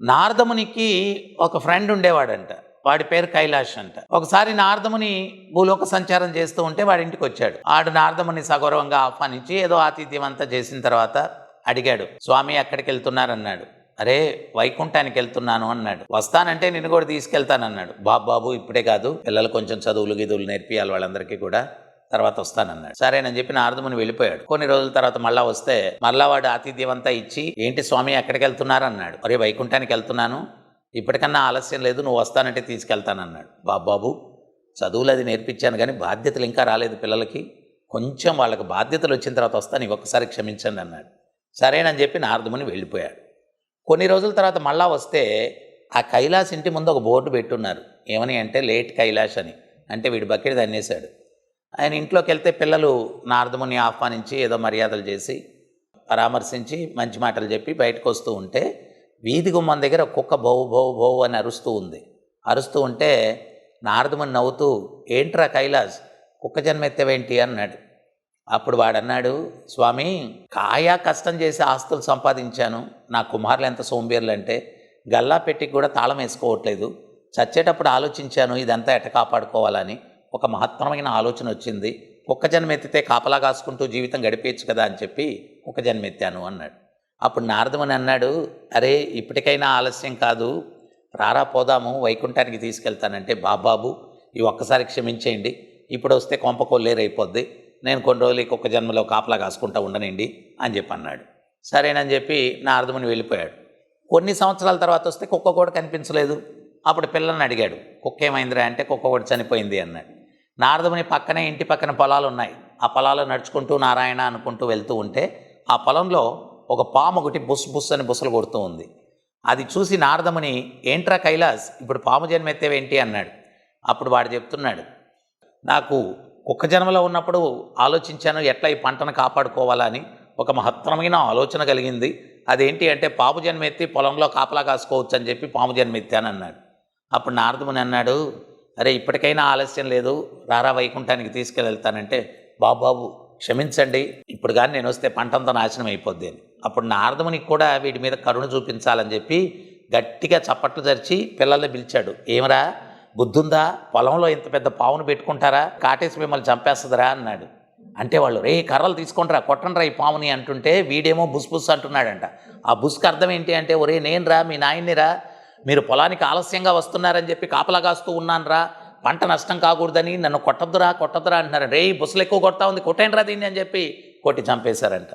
నారదమునికి ఒక ఫ్రెండ్ ఉండేవాడంట. వాడి పేరు కైలాష్ అంట. ఒకసారి నారదముని భూలోక సంచారం చేస్తూ ఉంటే వాడి ఇంటికి వచ్చాడు. ఆడు నారదముని సగౌరవంగా ఆహ్వానించి ఏదో ఆతిథ్యం అంతా చేసిన తర్వాత అడిగాడు స్వామి ఎక్కడికి వెళ్తున్నారన్నాడు. అరే వైకుంఠానికి వెళ్తున్నాను అన్నాడు. వస్తానంటే నిన్ను కూడా తీసుకెళ్తానన్నాడు. బాబు బాబు ఇప్పుడే కాదు. పిల్లలు కొంచెం చదువులు గిదువులు నేర్పియాలి వాళ్ళందరికీ కూడా. తర్వాత వస్తానన్నాడు. సరేనని చెప్పి నారదముని వెళ్ళిపోయాడు. కొన్ని రోజుల తర్వాత మళ్ళా వస్తే మళ్ళా వాడు ఆతిథ్యం అంతా ఇచ్చి ఏంటి స్వామి ఎక్కడికి వెళ్తున్నారు అన్నాడు అరే వైకుంఠానికి వెళ్తున్నాను. ఇప్పటికన్నా ఆలస్యం లేదు నువ్వు వస్తానంటే తీసుకెళ్తానన్నాడు. బాబాబు చదువులు అది నేర్పించాను కానీ బాధ్యతలు ఇంకా రాలేదు పిల్లలకి. కొంచెం వాళ్ళకి బాధ్యతలు వచ్చిన తర్వాత వస్తాను ఒక్కసారి క్షమించండి అన్నాడు. సరేనని చెప్పి నారదముని వెళ్ళిపోయాడు. కొన్ని రోజుల తర్వాత మళ్ళా వస్తే ఆ కైలాస్ ఇంటి ముందు ఒక బోర్డు పెట్టున్నారు. ఏమని అంటే లేట్ కైలాష్ అని. అంటే వీడు బకెట్ తన్నేశాడు. ఆయన ఇంట్లోకి వెళ్తే పిల్లలు నారదముని ఆహ్వానించి ఏదో మర్యాదలు చేసి పరామర్శించి మంచి మాటలు చెప్పి బయటకు వస్తూ ఉంటే వీధి గుమ్మం దగ్గర కుక్క బౌ బౌ బౌ అని అరుస్తూ ఉంది. అరుస్తూ ఉంటే నారదముని నవ్వుతూ ఏంట్రా కైలాస్ కుక్క జన్మెత్తవేంటి? అన్నాడు. అప్పుడు వాడన్నాడు స్వామి కాయా కష్టం చేసి ఆస్తులు సంపాదించాను. నా కుమారులు ఎంత సోంబేర్లు అంటే గల్లా పెట్టి కూడా తాళం వేసుకోవట్లేదు. చచ్చేటప్పుడు ఆలోచించాను ఇదంతా ఎట కాపాడుకోవాలని. ఒక మహత్తరమైన ఆలోచన వచ్చింది. కుక్క జన్మెత్తితే కాపలా కాసుకుంటూ జీవితం గడిపేయచ్చు కదా అని చెప్పి కుక్క జన్మెత్తాను అన్నాడు. అప్పుడు నారదముని అన్నాడు అరే ఇప్పటికైనా ఆలస్యం కాదు. రారా పోదాము వైకుంఠానికి తీసుకెళ్తానంటే బాబాబు ఈ ఒక్కసారి క్షమించేయండి. ఇప్పుడు వస్తే కొంప కొల్లేరైపోద్ది నేను కొన్ని రోజులు కుక్క జన్మలో కాపలా కాసుకుంటా ఉండనండి అని చెప్పి అన్నాడు. సరేనని చెప్పి నారదముని వెళ్ళిపోయాడు. కొన్ని సంవత్సరాల తర్వాత వస్తే కుక్క కూడా కనిపించలేదు. అప్పుడు పిల్లల్ని అడిగాడు కుక్క ఏమైందిరా? అంటే కుక్క కూడా చనిపోయింది అన్నాడు. నారదముని పక్కనే ఇంటి పక్కన పొలాలు ఉన్నాయి ఆ పొలాలు నడుచుకుంటూ నారాయణ అనుకుంటూ వెళ్తూ ఉంటే ఆ పొలంలో ఒక పాము ఒకటి బుస్ బుస్ అని బుసలు కొడుతూ ఉంది. అది చూసి నారదముని ఏంట్రా కైలాస్ ఇప్పుడు పాము జన్మెత్తేవేంటి? అన్నాడు. అప్పుడు వాడు చెప్తున్నాడు నాకు కుక్క జన్మలో ఉన్నప్పుడు ఆలోచించాను ఎట్లా ఈ పంటను కాపాడుకోవాలని ఒక మహత్తరమైన ఆలోచన కలిగింది. అదేంటి అంటే పాము జన్మెత్తి పొలంలో కాపలా కాసుకోవచ్చు అని చెప్పి పాము జన్మెత్తాను అన్నాడు. అప్పుడు నారదముని అన్నాడు అరే ఇప్పటికైనా ఆలస్యం లేదు. రారా వైకుంఠానికి తీసుకెళ్తానంటే బాబు బాబు క్షమించండి. ఇప్పుడు కానీ నేను వస్తే పంటంతా నాశనం అయిపోద్ది అని. అప్పుడు నారదమునికి కూడా వీటి మీద కరుణ చూపించాలని చెప్పి గట్టిగా చప్పట్లు జరిచి పిల్లల్ని పిలిచాడు. ఏమరా బుద్ధుందా? పొలంలో ఇంత పెద్ద పావును పెట్టుకుంటారా? కాటేసి మిమ్మల్ని చంపేస్తుందిరా అన్నాడు. అంటే వాళ్ళు రే కర్రలు తీసుకుంటారా కొట్టండిరా ఈ పాముని అంటుంటే వీడేమో బుస్ బుస్ అంటున్నాడంట. ఆ బుస్కి అర్థం ఏంటి అంటే ఒరే నేను రా మీ నాయన్నిరా మీరు పొలానికి ఆలస్యంగా వస్తున్నారని చెప్పి కాపలా కాస్తూ ఉన్నానురా. పంట నష్టం కాకూడదని నన్ను కొట్టద్దురా కొట్టద్దురా అంటున్నారు. రే బుసలు ఎక్కువ కొడతా ఉంది కొట్టేంట్రా దీన్ని అని చెప్పి కొట్టి చంపేశారంట.